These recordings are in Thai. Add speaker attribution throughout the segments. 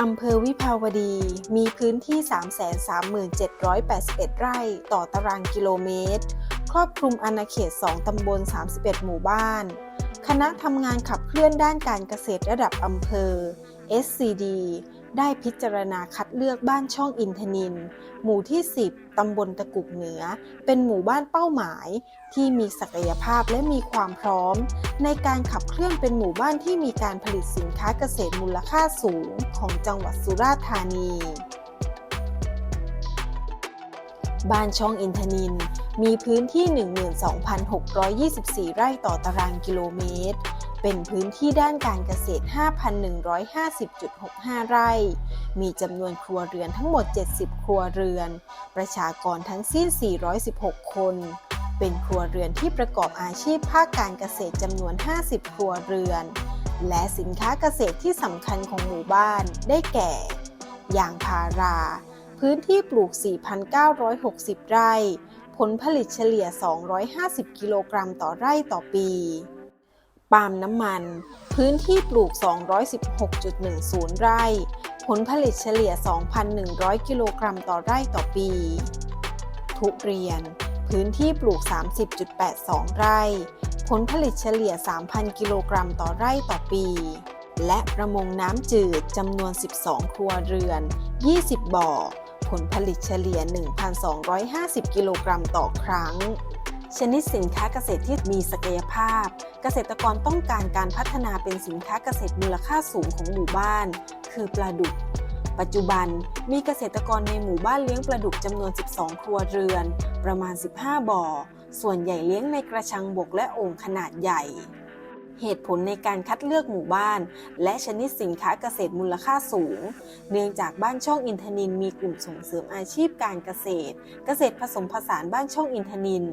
Speaker 1: อำเภอวิภาวดี มีพื้นที่ 337,781 ไร่ต่อตารางกิโลเมตร ครอบคลุมอาณาเขต 2 ตำบล 31 หมู่บ้าน คณะทำงานขับเคลื่อนด้านการเกษตรระดับอำเภอ SCD ได้พิจารณาคัดเลือกบ้านช่องอินทนิน หมู่ที่ 10 ตำบลตะกุกเหนือ เป็นหมู่บ้านเป้าหมาย ที่มีศักยภาพและมีความพร้อม ในการขับเคลื่อนเป็นหมู่บ้านที่มีการผลิตสินค้าเกษตรมูลค่าสูงของจังหวัดสุราษฎร์ธานี บ้านช่องอินทนิน มีพื้นที่ 12,624 ไร่ต่อตารางกิโลเมตร เป็นพื้นที่ด้านการเกษตร 5,150.65 ไร่ มีจำนวนครัวเรือนทั้งหมด 70 ครัวเรือน ประชากรทั้งสิ้น 416 คน เป็นครัวเรือนที่ประกอบอาชีพภาคการเกษตรจำนวน 50 ครัวเรือน และสินค้าเกษตรที่สำคัญของหมู่บ้าน ได้แก่ ยางพารา พื้นที่ปลูก 4,960 ไร่ ผลผลิตเฉลี่ย 250 กิโลกรัมต่อไร่ต่อปี ปาล์มน้ำมัน พื้นที่ปลูก 216.10 ไร่ ผลผลิตเฉลี่ย 2,100 กิโลกรัมต่อไร่ต่อปี ทุเรียน พื้นที่ปลูก 30.82 ไร่ ผลผลิตเฉลี่ย 3,000 กิโลกรัมต่อไร่ต่อปีและประมงน้ำจืดจำนวน 12 ครัวเรือน 20 บ่อ ผลผลิตเฉลี่ย 1,250 กิโลกรัมต่อครั้ง ชนิดสินค้าเกษตรที่มีศักยภาพ เกษตรกรต้องการการพัฒนาเป็นสินค้าเกษตรมูลค่าสูงของหมู่บ้าน คือปลาดุก ปัจจุบันมีเกษตรกรในหมู่บ้านเลี้ยงปลาดุกจำนวน 12 ครัวเรือน ประมาณ 15 บ่อ ส่วนใหญ่เลี้ยงในกระชังบกและโอ่งขนาดใหญ่ เหตุผลในการคัดเลือกหมู่บ้าน และชนิดสินค้าเกษตรมูลค่าสูง เนื่องจากบ้านช่องอินทนินมีกลุ่มส่งเสริมอาชีพการเกษตร เกษตรผสมผสานบ้านช่องอินทนิน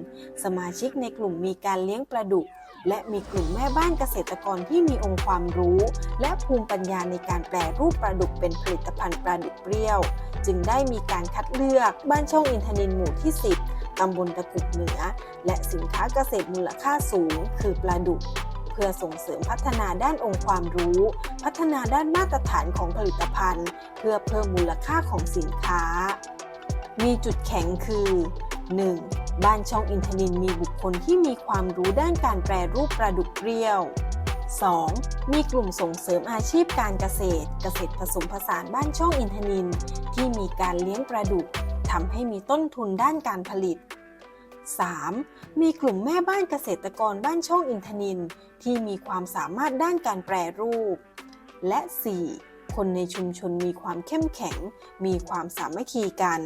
Speaker 1: สมาชิกในกลุ่มมีการเลี้ยงปลาดุก และมีกลุ่มแม่บ้านเกษตรกรที่มีองค์ความรู้ และภูมิปัญญาในการแปรรูปปลาดุกเป็นผลิตภัณฑ์ปลาดุกเปรี้ยว จึงได้มีการคัดเลือกบ้านช่องอินทนินหมู่ที่ 10ตำบลตะกุกเหนือ และสินค้าเกษตรมูลค่าสูง คือปลาดุก พื่อส่งเสริมพัฒนาด้านองค์ความรู้ พัฒนาด้านมาตรฐานของผลิตภัณฑ์ เพื่อเพิ่มมูลค่าของสินค้า มีจุดแข็งคือ 1. บ้านช่องอินทนินมีบุคคลที่มีความรู้ด้านการแปรรูปปลาดุกเปรี้ยว 2. มีกลุ่มส่งเสริมอาชีพการเกษตร เกษตรผสมผสานบ้านช่องอินทนิน ที่มีการเลี้ยงปลาดุกทำให้มีต้นทุนด้านการผลิต 3. มีกลุ่มแม่บ้านเกษตรกรบ้านช่องอินทนิน ที่มีความสามารถด้านการแปรรูป และ 4. คนในชุมชนมีความเข้มแข็ง มีความสามัคคีกัน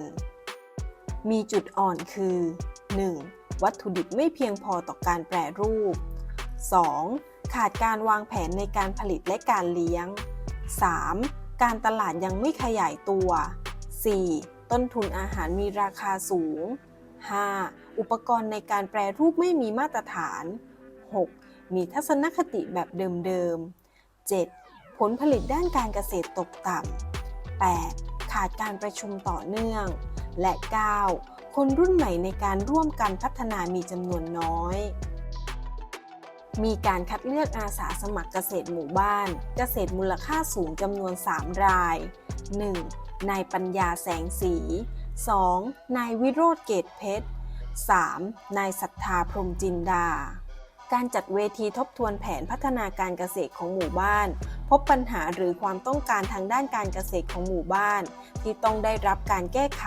Speaker 1: มีจุดอ่อนคือ 1. วัตถุดิบไม่เพียงพอต่อการแปรรูป 2. ขาดการวางแผนในการผลิตและการเลี้ยง 3. การตลาดยังไม่ขยายตัว 4. ต้นทุนอาหารมีราคาสูง 5. อุปกรณ์ในการแปรรูปไม่มีมาตรฐาน 6. มีทัศนคติแบบเดิมๆ 7. ผลผลิตด้านการเกษตรตกต่ำ 8. ขาดการประชุมต่อเนื่อง และ 9. คนรุ่นใหม่ในการร่วมกันพัฒนามีจำนวนน้อย มีการคัดเลือกอาสาสมัครเกษตรหมู่บ้าน เกษตรมูลค่าสูงจำนวน 3 ราย 1. นายปัญญาแสงสี 2. นายวิโรธเกตเพชร 3. นายศรัทธาพรมจินดา การจัดเวทีทบทวนแผนพัฒนาการเกษตรของหมู่บ้าน พบปัญหาหรือความต้องการทางด้านการเกษตรของหมู่บ้าน ที่ต้องได้รับการแก้ไข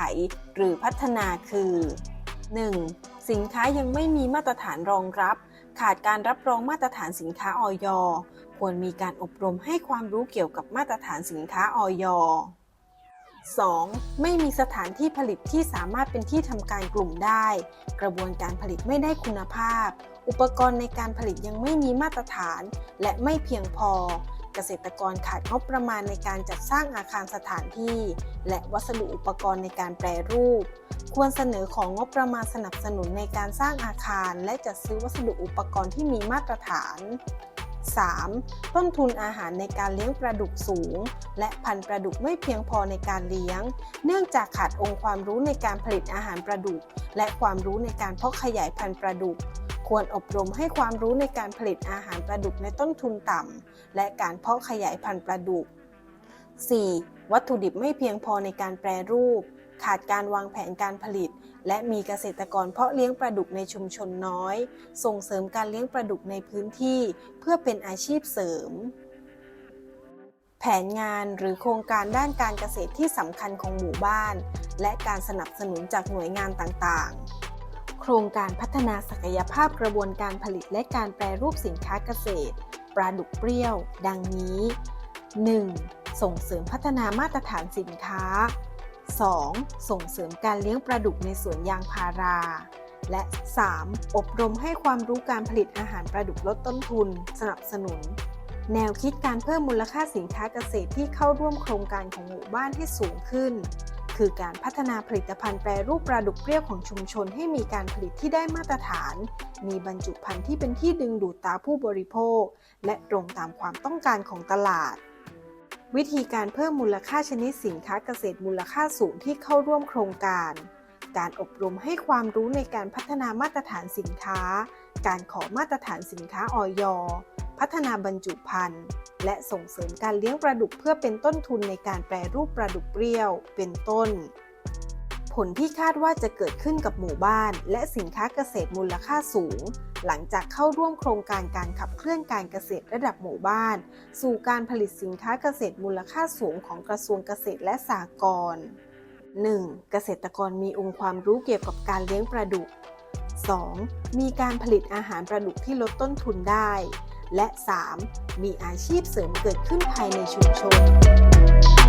Speaker 1: หรือพัฒนาคือ 1. สินค้ายังไม่มีมาตรฐานรองรับ ขาดการรับรองมาตรฐานสินค้าออยควรมีการอบรมให้ความรู้เกี่ยวกับมาตรฐานสินค้าออย 2. ไม่มีสถานที่ผลิตที่สามารถเป็นที่ทำการกลุ่มได้ กระบวนการผลิตไม่ได้คุณภาพ อุปกรณ์ในการผลิตยังไม่มีมาตรฐาน และไม่เพียงพอ เกษตรกรขาดงบประมาณในการจัดสร้างอาคารสถานที่ และวัสดุอุปกรณ์ในการแปรรูป ควรเสนอของงบประมาณสนับสนุนในการสร้างอาคาร และจัดซื้อวัสดุอุปกรณ์ที่มีมาตรฐาน 3. ต้นทุนอาหารในการเลี้ยงปลาดุกสูง และพันธุ์ปลาดุกไม่เพียงพอในการเลี้ยง เนื่องจากขาดองค์ความรู้ในการผลิตอาหารปลาดุก และความรู้ในการเพาะขยายพันธุ์ปลาดุก ควรอบรมให้ความรู้ในการผลิตอาหารปลาดุกในต้นทุนต่ำ และการเพาะขยายพันธุ์ปลาดุก 4. วัตถุดิบไม่เพียงพอในการแปรรูป ขาดการวางแผนการผลิต และมีเกษตรกรเพาะเลี้ยงปลาดุกในชุมชนน้อย ส่งเสริมการเลี้ยงปลาดุกในพื้นที่ เพื่อเป็นอาชีพเสริม แผนงานหรือโครงการด้านการเกษตรที่สำคัญของหมู่บ้าน และการสนับสนุนจากหน่วยงานต่างๆโครงการพัฒนาศักยภาพกระบวนการผลิตและการแปรรูปสินค้าเกษตร ปลาดุกเปรี้ยว ดังนี้ 1. ส่งเสริมพัฒนามาตรฐานสินค้า 2. ส่งเสริมการเลี้ยงปลาดุกในสวนยางพารา และ 3. อบรมให้ความรู้การผลิตอาหารปลาดุกลดต้นทุน สนับสนุน แนวคิดการเพิ่มมูลค่าสินค้าเกษตรที่เข้าร่วมโครงการของหมู่บ้านให้สูงขึ้น คือการพัฒนาผลิตภัณฑ์แปรรูปปลาดุกเปรี้ยวของชุมชนให้มีการผลิตที่ได้มาตรฐาน มีบรรจุภัณฑ์ที่เป็นที่ดึงดูดตาผู้บริโภค และตรงตามความต้องการของตลาด วิธีการเพิ่มมูลค่าชนิดสินค้าเกษตรมูลค่าสูงที่เข้าร่วมโครงการ การอบรมให้ความรู้ในการพัฒนามาตรฐานสินค้า การขอมาตรฐานสินค้าออยพัฒนาบรรจุภัณฑ์ และส่งเสริมการเลี้ยงปลาดุกเพื่อเป็นต้นทุนในการแปรรูปปลาดุกเปรี้ยว เป็นต้น ผลที่คาดว่าจะเกิดขึ้นกับหมู่บ้าน และสินค้าเกษตรมูลค่าสูง หลังจากเข้าร่วมโครงการการขับเคลื่อนการเกษตรระดับหมู่บ้าน สู่การผลิตสินค้าเกษตรมูลค่าสูงของกระทรวงเกษตรและสหกรณ์ 1. เกษตรกรมีองค์ความรู้เกี่ยวกับการเลี้ยงปลาดุก 2. มีการผลิตอาหารปลาดุกที่ลดต้นทุนได้ และ 3. มีอาชีพเสริมเกิดขึ้นภายในชุมชน